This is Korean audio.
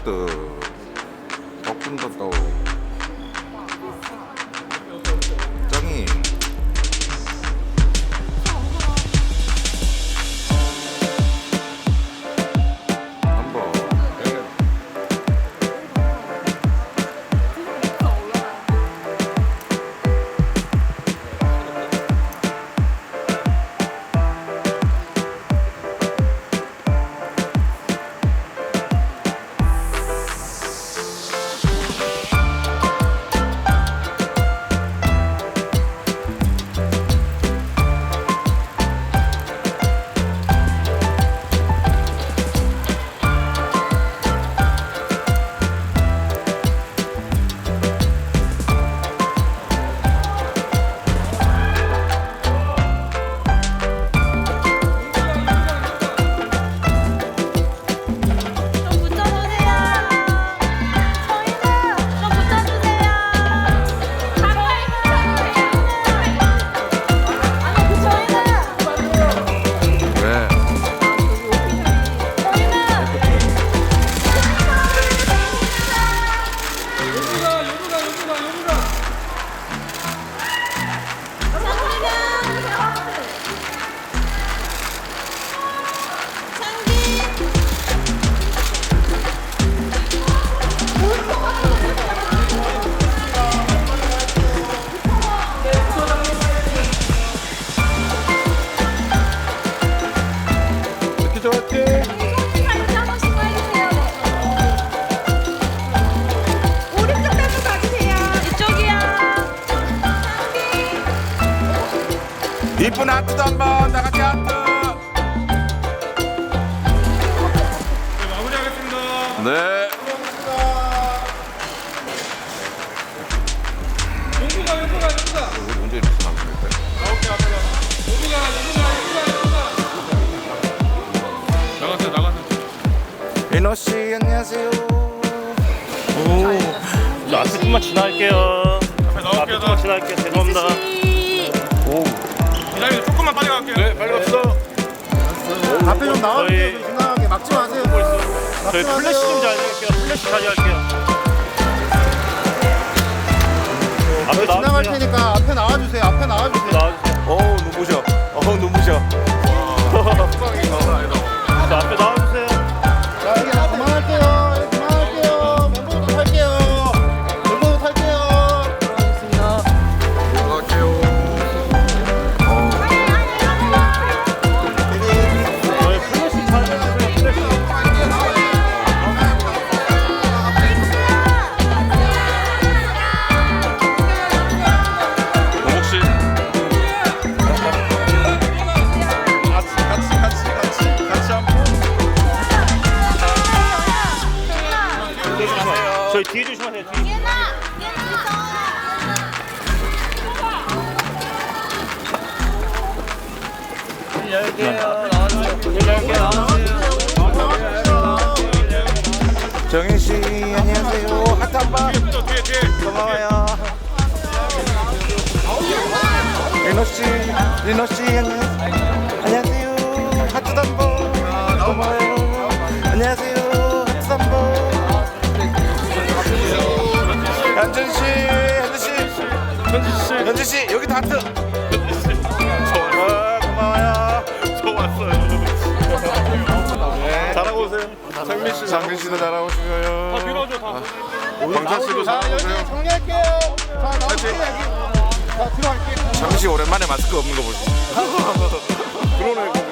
덕분덕도 덕분덕도 이쁜 하트도 한번 다 같이 하트. 마무리하겠습니다. 네. 용구가 용구가 용구가. 우리 언제 이렇게. 용구가 용구가 용구가 용구가. 나가세요 나가세요. 민호 씨 안녕하세요. 저 앞에 좀만 지나갈게요. 앞에 앞에 나올게요. 좀만 지나갈게요. 죄송합니다. 갈게요. 네, 빨리 갑시다. 앞에 좀 나와주세요. 저희- 지나가게 막지 마세요. 저희 플래시 좀 자제할게요. 플래시 자제할게요. 앞에 저희 지나갈 나와주세요. 테니까 앞에 나와주세요. 앞에 나와주세요. 정인 씨 안녕하세요. 하트 한 번. 뒤에 뒤에. 고마워요. 민호 씨, 민호 씨 안녕하세요. 하트 한 번. 고마워요. 안녕하세요. 현준 씨, 현준 씨 여기도 하트. 아, 고마워요. 저 왔어요. 잘하고 오세요. 장민 씨, 장민 씨도 잘하고 오시고요. 다 밀어줘 다. 광찬 씨도 자, 잘하고 여기 오세요. 정리할게요. 자, 나오세요. 여기. 자, 들어갈게요. 장민 씨 오랜만에 마스크 없는 거 보시. 그러네.